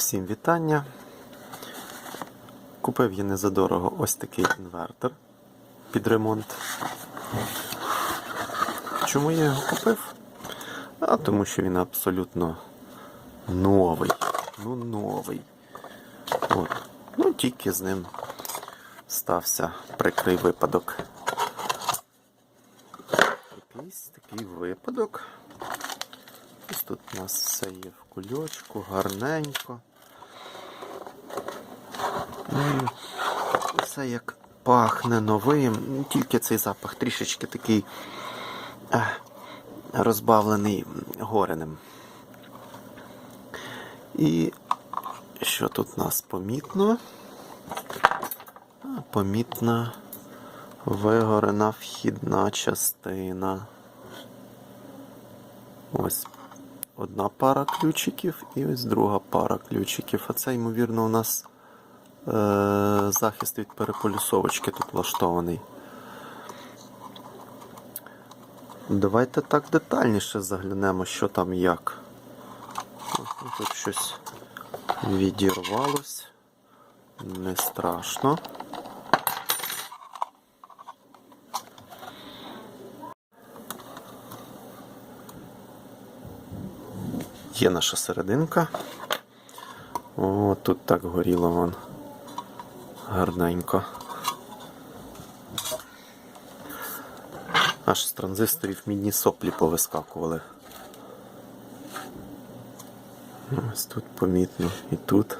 Всім вітання. Купив я незадорого ось такий інвертор під ремонт. Чому я його купив? А тому що він абсолютно новий. Ну, новий. От. Ну, тільки з ним стався прикрий випадок. Якийсь такий випадок. Ось тут у нас все є в кульочку, гарненько. І все як пахне новим. Тільки цей запах трішечки такий е, розбавлений гореним. І що тут у нас помітно? Помітна вигорена вхідна частина. Ось одна пара ключиків і ось друга пара ключиків. А це, ймовірно, у нас захист від переполюсовочки тут влаштований. Давайте так детальніше заглянемо, що там як. Тут щось відірвалось. Не страшно. Є наша серединка. О, тут так горіло вон. Гарненько. Аж з транзисторів мідні соплі повискакували. Ось тут помітно і тут.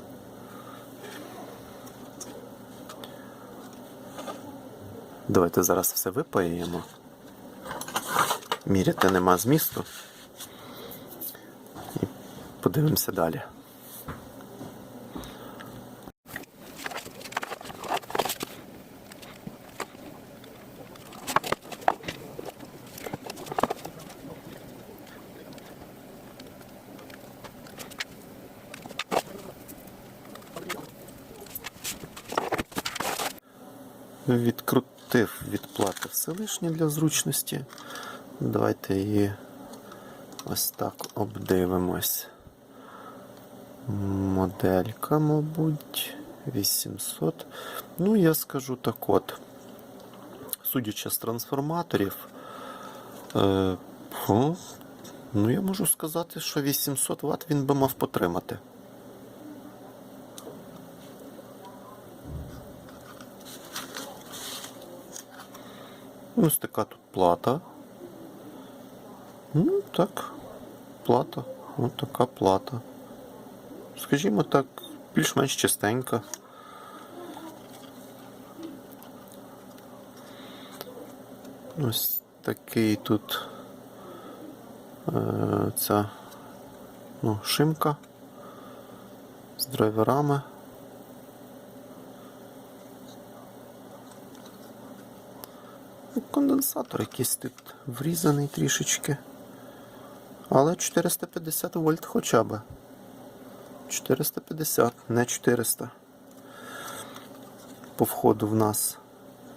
Давайте зараз все випаємо. Міряти нема змісту. І подивимося далі. Відкрутив відплати все лишнє для зручності. Давайте її ось так обдивимось. Моделька, мабуть, 800. Ну, я скажу так от. Судячи з трансформаторів, е, ну я можу сказати, що 800 Вт він би мав потримати. Ось така тут плата. Ну, так, плата. Ось така плата. Скажімо так, більш-менш чистенька. Ось такий тут е, ця ну, шимка з драйверами. Конденсатор якийсь тут врізаний трішечки. Але 450 вольт хоча б. 450, не 400. По входу в нас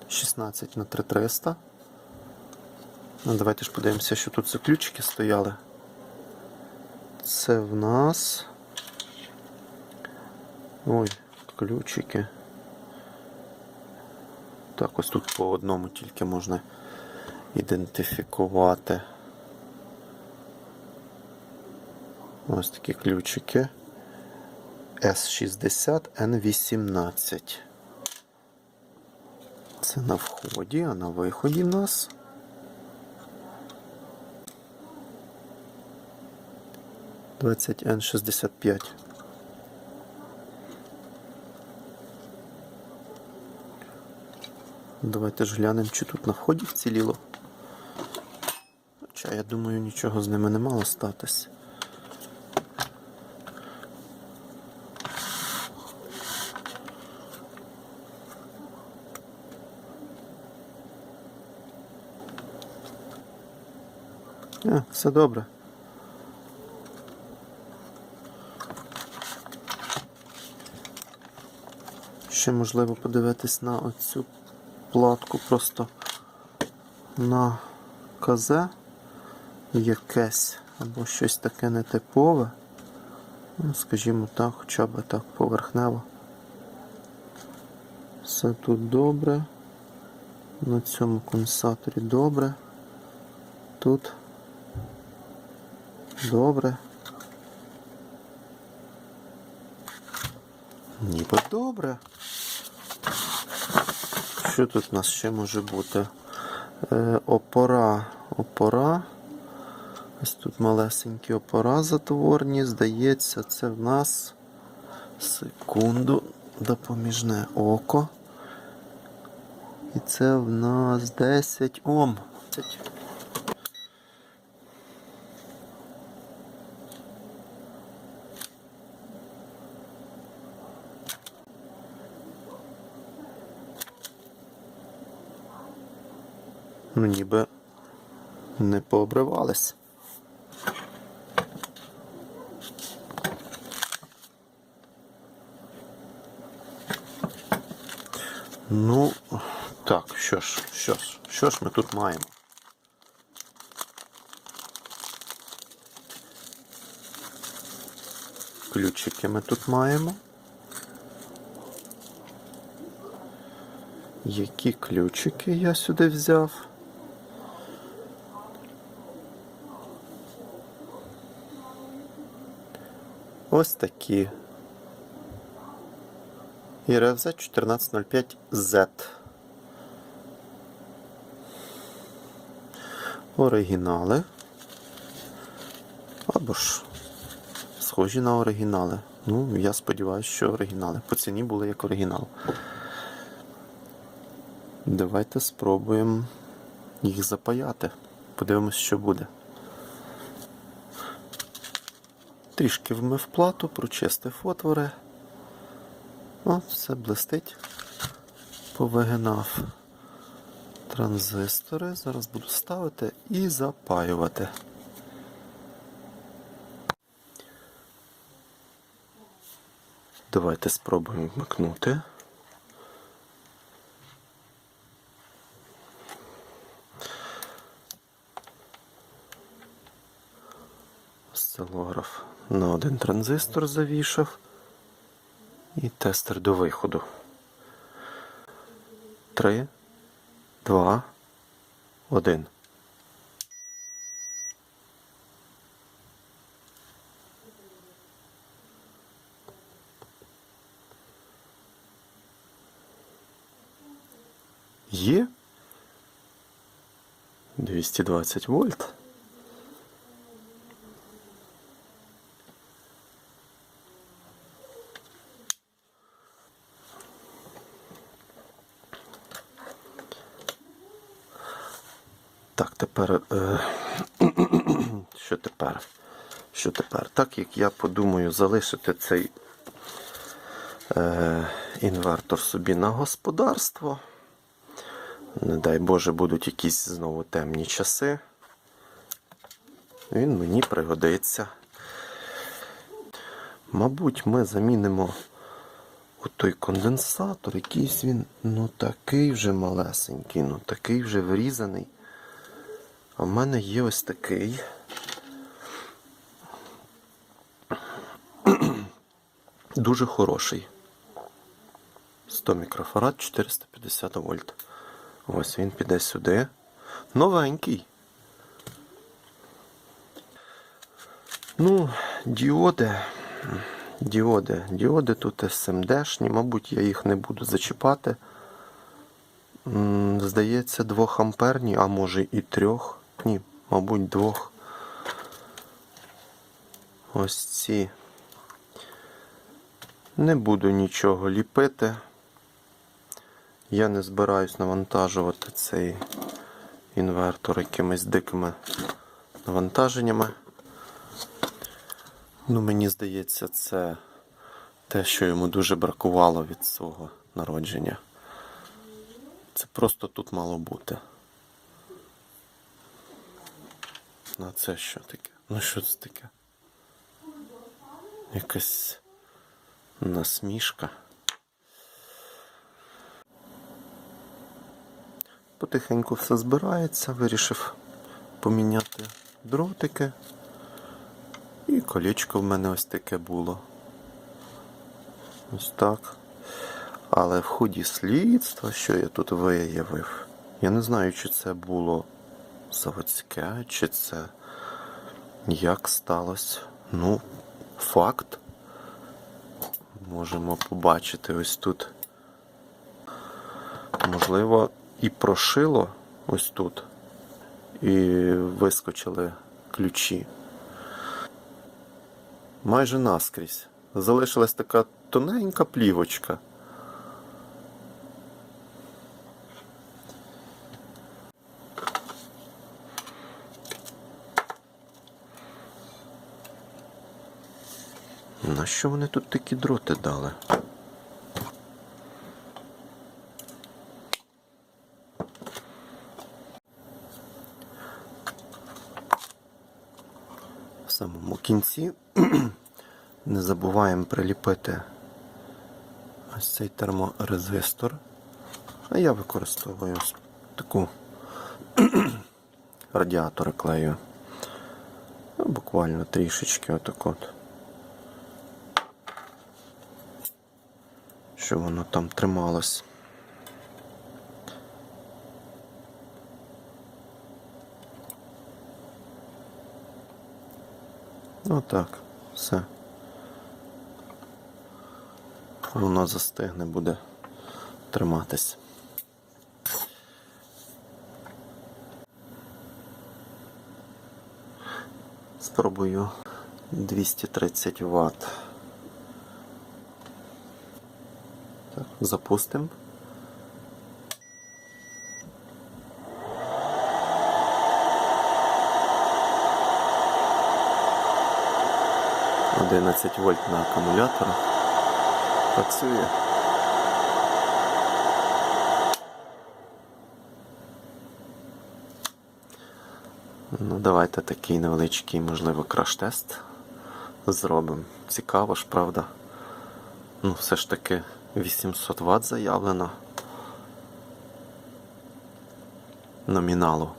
16 на 3300. Ну, давайте ж подивимося, що тут за ключики стояли. Це в нас. Ой, ключики. Так, ось тут по одному тільки можна ідентифікувати. Ось такі ключики S60N18. Це на вході, а на виході нас. Двадцять Н шістдесят п'ять. Давайте ж глянемо, чи тут на вході вціліло. Хоча, я думаю, нічого з ними не мало статись. А, все добре. Ще можливо подивитись на оцю платку просто на КЗ якесь або щось таке нетипове. Ну, скажімо так, хоча б так поверхнево. Все тут добре. На цьому конденсаторі добре. Тут добре. Ніби добре. Що тут у нас ще може бути? Е, опора. Опора. Ось тут малесенькі опора затворні. Здається, це в нас секунду допоміжне око. І це в нас 10 Ом. Ну, ніби не пообривались. Ну, так, що ж, що ж, що ж ми тут маємо? Ключики ми тут маємо. Які ключики я сюди взяв? Ось такі. І РФЗ 1405Z. Оригінали. Або ж схожі на оригінали. Ну, я сподіваюся, що оригінали. По ціні були як оригінал. Давайте спробуємо їх запаяти. Подивимось, що буде. Трішки вмив плату, прочистив отвори. О, все блистить. Повигинав транзистори. Зараз буду ставити і запаювати. Давайте спробуємо вмикнути. Осцилограф на один транзистор завішав і тестер до виходу. Три, два, один. Є 220 вольт. Так, тепер. Е... що тепер? Що тепер? Так як я подумаю залишити цей е... інвертор собі на господарство. Не дай Боже, будуть якісь знову темні часи. Він мені пригодиться. Мабуть, ми замінимо той конденсатор, якийсь він ну такий вже малесенький, ну такий вже врізаний. А в мене є ось такий. Дуже хороший. 100 мікрофарад 450 вольт. Ось він піде сюди. Новенький. Ну, діоди. Діоди. Діоди тут СМДшні, мабуть, я їх не буду зачіпати. Здається, 2 амперні, а може і 3. Ні, мабуть, 2. Ось ці. Не буду нічого ліпити. Я не збираюсь навантажувати цей інвертор якимись дикими навантаженнями. Ну, мені здається, це те, що йому дуже бракувало від свого народження. Це просто тут мало бути. Ну, а це що таке? Ну що це таке? Якась насмішка. Потихеньку все збирається, вирішив поміняти дротики. І колечко в мене ось таке було. Ось так. Але в ході слідства, що я тут виявив, я не знаю, чи це було заводське, чи це як сталося. Ну, факт. Можемо побачити ось тут. Можливо, і прошило ось тут. І вискочили ключі. Майже наскрізь. Залишилась така тоненька плівочка. На що вони тут такі дроти дали? В самому кінці не забуваємо приліпити ось цей терморезистор. А я використовую таку радіатори клею. Ну, Буквально трішечки отак от. Щоб воно там трималось. Отак, все. Воно застигне, буде триматись. Спробую 230 Вт. Запустимо. Одинадцять вольт на акумуляторах. Працює. Ну, давайте такий невеличкий, можливо, краш-тест зробимо. Цікаво ж, правда? Ну, все ж таки 800 Вт заявлено. Номіналу.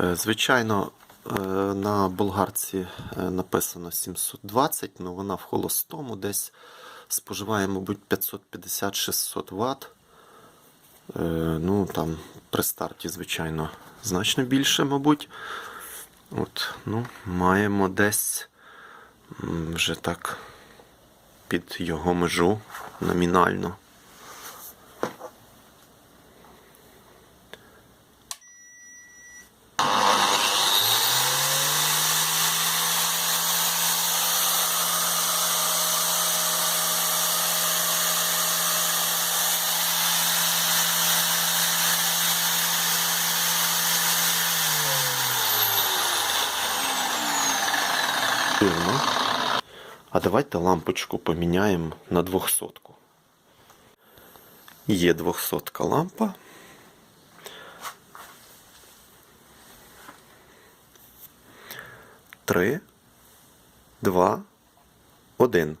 Е, Звичайно, е, на болгарці е, написано 720, але вона в холостому десь споживає, мабуть, 550-600 Вт. Ну, там при старті, звичайно, значно більше, мабуть. От, ну, маємо десь вже так під його межу номінально. А давайте лампочку поміняємо на 200. Є 200 лампа. Три, два, один.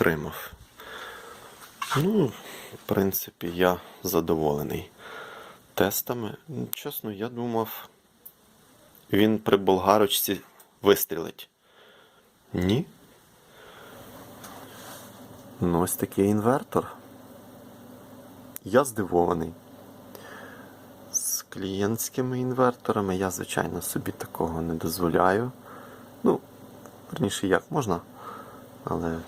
Потримав. Ну, в принципі, я задоволений тестами. Чесно, я думав, він при болгарочці вистрілить. Ні. Ну, ось такий інвертор. Я здивований. З клієнтськими інверторами я, звичайно, собі такого не дозволяю. Ну, верніше, як можна, але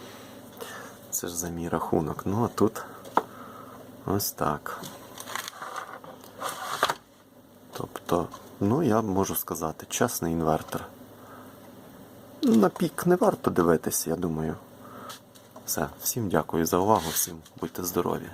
це ж за мій рахунок. Ну, а тут ось так. Тобто, ну, я можу сказати, чесний інвертор. Ну, На пік не варто дивитися, я думаю. Все, всім дякую за увагу, всім будьте здорові.